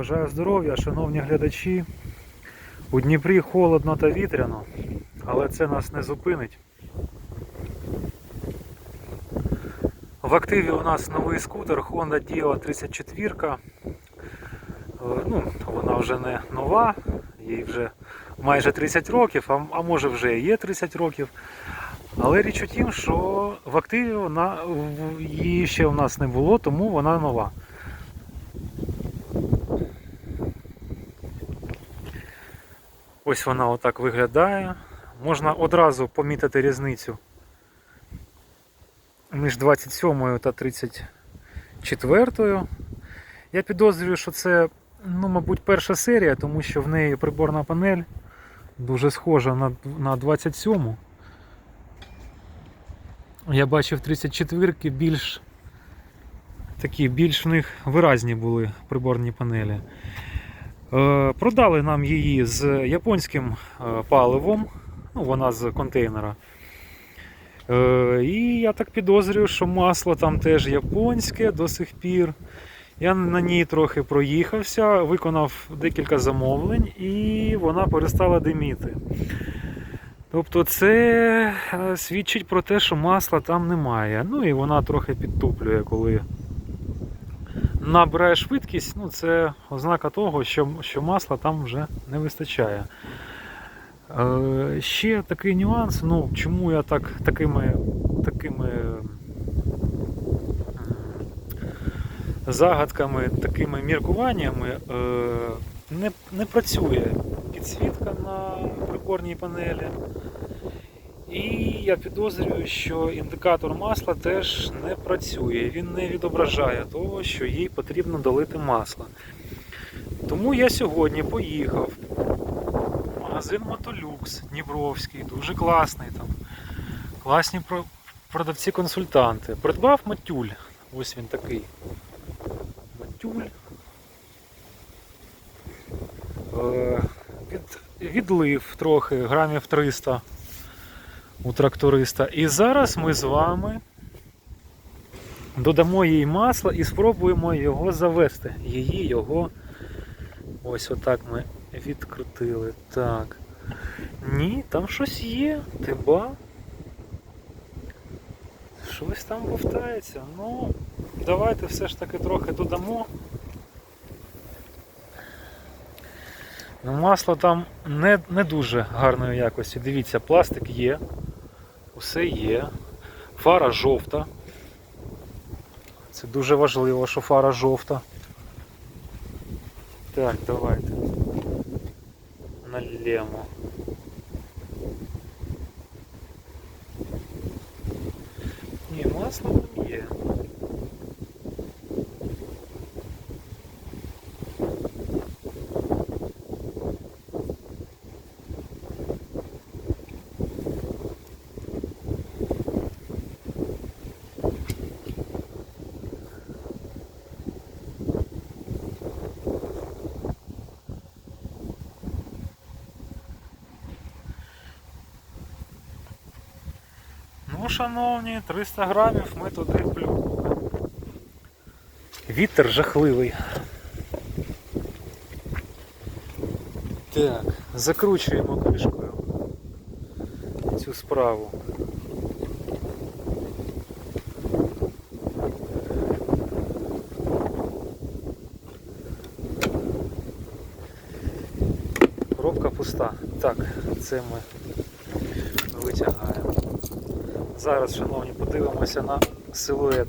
Бажаю здоров'я, шановні глядачі. У Дніпрі холодно та вітряно, але це нас не зупинить. В активі у нас новий скутер Honda Dio 34. Е, Ну, вона вже не нова, їй вже майже 30 років, а, а може вже є 30 років. Але річ у тім, що в активі вона її ще у нас не було, тому вона нова. Ось вона отак виглядає. Можна одразу помітити різницю між 27 та 34. Я підозрюю, що це, ну, мабуть, перша серія, тому що в неї приборна панель дуже схожа на, на 27. Я бачив 34 більш такі, більш в них виразні були приборні панелі. Е, Продали нам її з японським е, паливом, ну, вона з контейнера. Е, І я так підозрюю, що масло там теж японське до сих пір. Я на ній трохи проїхався, виконав декілька замовлень і вона перестала диміти. Тобто це свідчить про те, що масла там немає. Ну і вона трохи підтуплює, коли набирає швидкість, ну це ознака того, що, що масла там вже не вистачає. Е, ще такий нюанс, ну чому я так такими, такими загадками, такими міркуваннями е, не, не працює підсвітка на приборній панелі. І я підозрюю, що індикатор масла теж не працює. Він не відображає того, що їй потрібно долити масло. Тому я сьогодні поїхав в магазин Мотолюкс Дніпровський, дуже класний там. Класні продавці-консультанти. Придбав матюль. Ось він такий. Матюль. Е, від, відлив трохи, грамів 300 у тракториста. І зараз ми з вами додамо їй масла і спробуємо його завести. Її, його. Ось отак ми відкрутили. Так. Ні, там щось є. Ти ба. Щось там вовтається. Ну, давайте все ж таки трохи додамо. Ну, масло там не, не дуже гарної якості. Дивіться, пластик є. Усе є. Фара жовта. Це дуже важливо, що фара жовта. Так, давайте. Налємо. Ні, масло там є. Ну, шановні, 300 грамів ми туди плюнули. Вітер жахливий. Так, закручуємо кришкою цю справу. Коробка пуста. Так, це ми витягаємо. Зараз, шановні, подивимося на силует.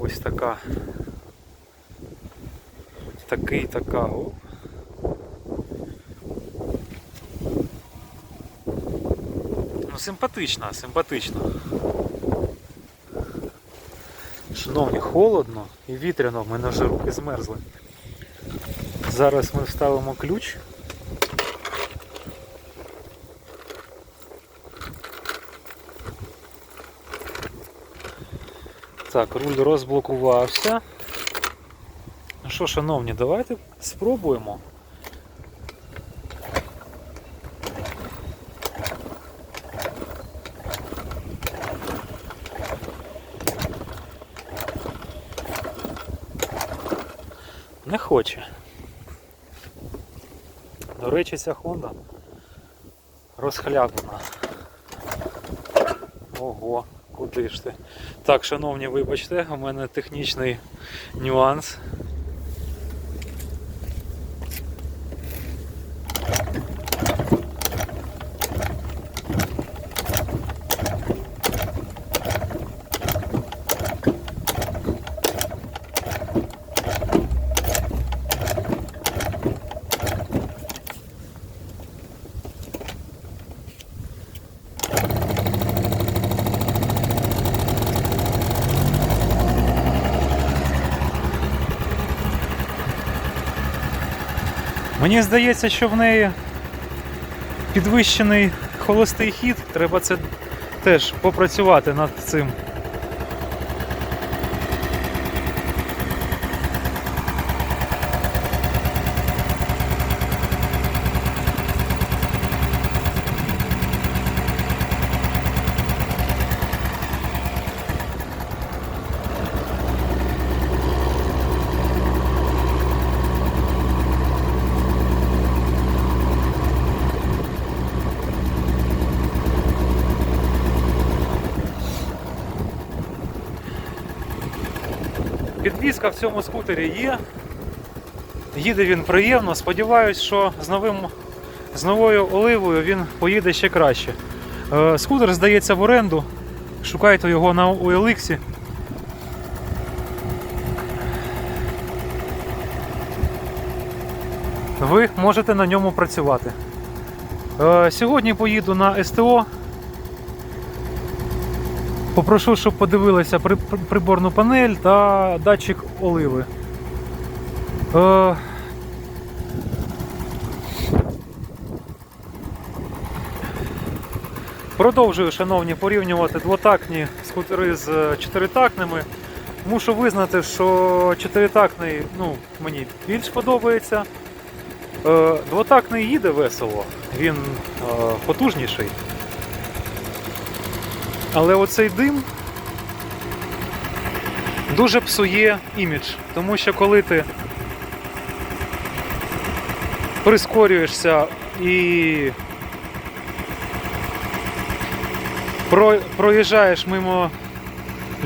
Ось така. Такий така. О. Ну, симпатична, симпатична. Шановні, холодно і вітряно, в мене вже руки змерзли. Зараз ми вставимо ключ. Так, руль розблокувався. Ну що, шановні, давайте спробуємо. Не хоче. До речі, ця Honda розхлябана. Ого, куди ж ти? Так, шановні, вибачте, у мене технічний нюанс. Мені здається, що в неї підвищений холостий хід. Треба це теж попрацювати над цим. Підвізка в цьому скутері є. Їде він приємно. Сподіваюсь, що з, новим, з новою оливою він поїде ще краще. Е, Скутер здається в оренду. Шукайте його на OLX. Ви можете на ньому працювати. Е, Сьогодні поїду на СТО. Попрошу, щоб подивилися при- при- приборну панель та датчик оливи. Е, Продовжую, шановні, порівнювати двотактні скутери з чотиритактними. Мушу визнати, що чотиритактний ну, мені більш подобається. Е, Двотактний їде весело, він е, потужніший. Але оцей дим дуже псує імідж, тому що коли ти прискорюєшся і про- проїжджаєш мимо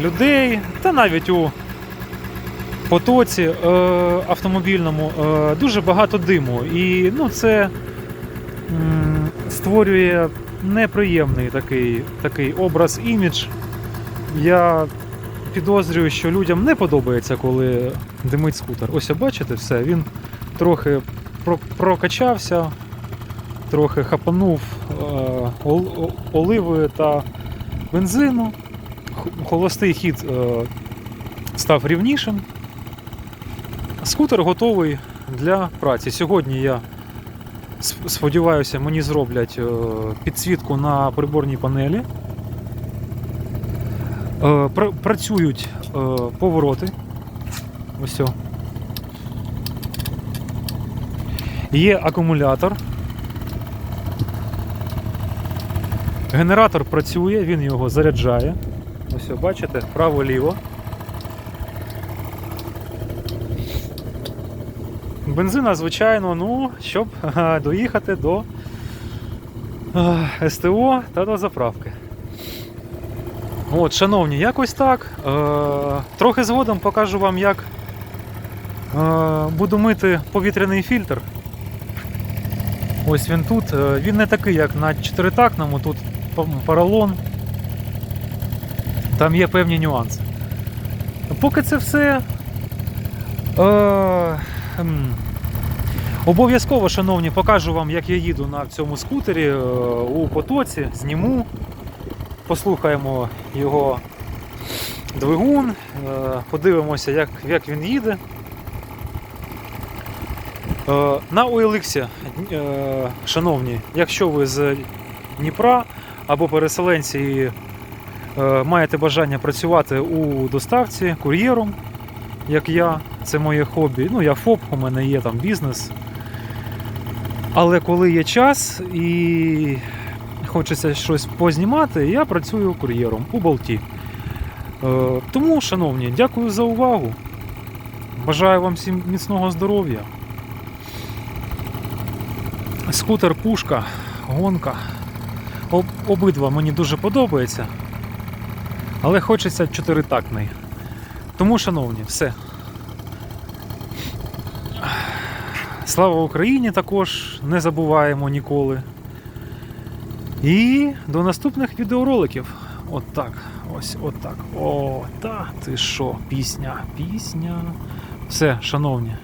людей, та навіть у потоці е, автомобільному е, дуже багато диму. І ну, це м, створює неприємний такий, такий образ, імідж. Я підозрюю, що людям не подобається, коли димить скутер. Ось бачите, все, він трохи прокачався, трохи хапанув е, оливи та бензину. Холостий хід е, став рівнішим. Скутер готовий для праці. Сьогодні я сподіваюся, мені зроблять е, підсвітку на приборній панелі. Е, Працюють е, повороти. Ось. Є акумулятор. Генератор працює, він його заряджає. Ось, бачите, право-ліво. Бензина, звичайно, ну, щоб доїхати до СТО та до заправки. От, шановні, якось так. Е, трохи згодом покажу вам, як е, буду мити повітряний фільтр. Ось він тут. Е, Він не такий, як на чотиритактному, тут поролон. Там є певні нюанси. Поки це все. Е, Обов'язково, шановні, покажу вам, як я їду на цьому скутері е, у потоці, зніму, послухаємо його двигун, е, подивимося, як, як він їде. Е, На OLX, шановні, якщо ви з Дніпра або переселенці і маєте бажання працювати у доставці кур'єром, як я, це моє хобі. Ну, я ФОП, у мене є там бізнес. Але коли є час і хочеться щось познімати, я працюю кур'єром у болті. Е, Тому, шановні, дякую за увагу. Бажаю вам всім міцного здоров'я. Скутер пушка, гонка. Об, обидва мені дуже подобається. Але хочеться чотиритактний. Тому, шановні, все. Слава Україні також не забуваємо ніколи. І до наступних відеороликів. От так. Ось от так. О, та ти що, пісня, пісня. Все, шановні.